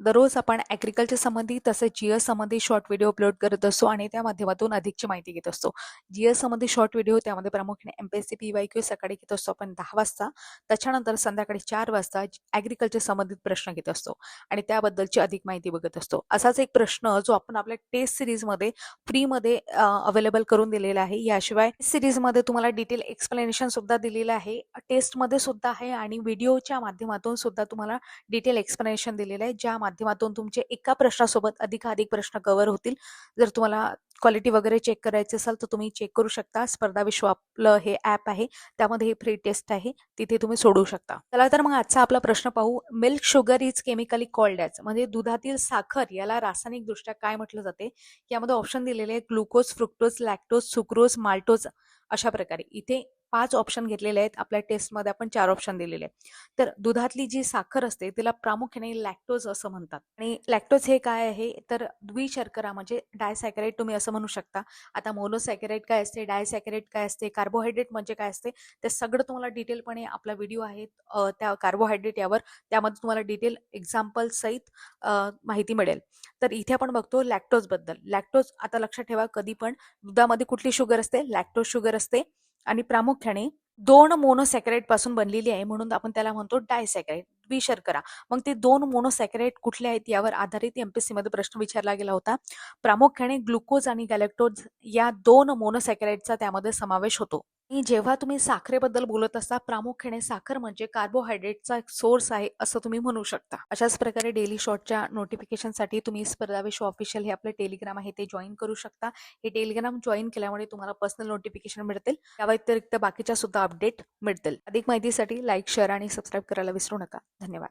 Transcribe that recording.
दररोज आपण ॲग्रिकल्चर संबंधी तसेच जी एस संबंधी शॉर्ट व्हिडिओ अपलोड करत असतो आणि त्या माध्यमातून अधिकची माहिती घेत असतो. जी एस संबंधी शॉर्ट व्हिडिओ त्यामध्ये प्रामुख्याने M P S C P Y Q सकाळी घेत असतो आपण दहा वाजता. त्याच्यानंतर संध्याकाळी चार वाजता ॲग्रिकल्चर संबंधित प्रश्न घेत असतो आणि त्याबद्दलची अधिक माहिती बघत असतो. असाच एक प्रश्न जो आपण आपल्या टेस्ट सिरीजमध्ये फ्रीमध्ये अवेलेबल करून दिलेला आहे. याशिवाय सिरीजमध्ये तुम्हाला डिटेल एक्सप्लेनेशन सुद्धा दिलेलं आहे. टेस्टमध्ये सुद्धा आहे आणि व्हिडिओच्या माध्यमातून सुद्धा तुम्हाला डिटेल एक्सप्लेनेशन दिलेलं आहे. ज्या माध्यमातून तुमचे एका प्रश्नासोबत अधिकाधिक प्रश्न कव्हर होतील. जर तुम्हाला क्वालिटी वगैरे चेक करायचे असेल तर तुम्ही चेक करू शकता. स्पर्धा विश्व आपलं हे ॲप आहे. त्यामध्ये ही फ्री टेस्ट आहे. तिथे तुम्ही सोडवू शकता. चला तर मग आजचा आपला प्रश्न पाहू. Milk sugar is chemically called as म्हणजे दुधातील साखर याला रासायनिकदृष्ट्या काय म्हटलं जाते? यामध्ये ऑप्शन दिलेले आहे glucose fructose lactose sucrose maltose अशा प्रकारे. इथे पाच ऑप्शन घेतलेले आहेत. आपल्या टेस्टमध्ये आपण चार ऑप्शन दिलेले आहेत. तर दुधातली जी साखर असते तिला प्रामुख्याने लॅक्टोज असं म्हणतात. आणि लॅक्टोज हे काय आहे? तर द्विशर्करा म्हणजे डायसॅकराईड तुम्ही असं म्हणू शकता. आता मोनोसॅकराईड काय असते? डायसॅकरेट काय असते? कार्बोहायड्रेट म्हणजे काय असते? ते सगळं तुम्हाला डिटेलपणे आपला व्हिडिओ आहे. त्या कार्बोहायड्रेट यावर. त्यामध्ये तुम्हाला डिटेल एक्झाम्पल सहित माहिती मिळेल. तर इथे आपण बघतो लॅक्टोजबद्दल लॅक्टोज आता लक्षात ठेवा कधी पण दुधामध्ये कुठली शुगर असते? लॅक्टोज शुगर असते. आणि प्रामुख्याने दोन मोनोसॅक्रेटपासून बनलेली आहे. म्हणून आपण त्याला म्हणतो डायसॅकराईड द्विशर्करा मग ते दोन मोनोसॅक्रेट कुठले आहेत यावर आधारित एमपीएससी मध्ये प्रश्न विचारला गेला होता. प्रामुख्याने ग्लुकोज आणि गॅलेक्टोज या दोन मोनोसॅकराईडचा त्यामध्ये समावेश होतो. जेव्हा तुम्ही साखरेबद्दल बोलत असता प्रामुख्याने साखर म्हणजे कार्बोहायड्रेटचा एक सोर्स आहे असं तुम्ही म्हणू शकता. अशाच प्रकारे डेली शॉर्टच्या नोटिफिकेशनसाठी तुम्ही स्पर्धा विश्व ऑफिशियल हे आपले टेलिग्राम आहे ते जॉईन करू शकता. हे टेलिग्राम जॉईन केल्यामुळे तुम्हाला पर्सनल नोटिफिकेशन मिळतील. त्या व्यतिरिक्त बाकीच्या सुद्धा अपडेट मिळतील. अधिक माहितीसाठी लाईक शेअर आणि सबस्क्राईब करायला विसरू नका. धन्यवाद.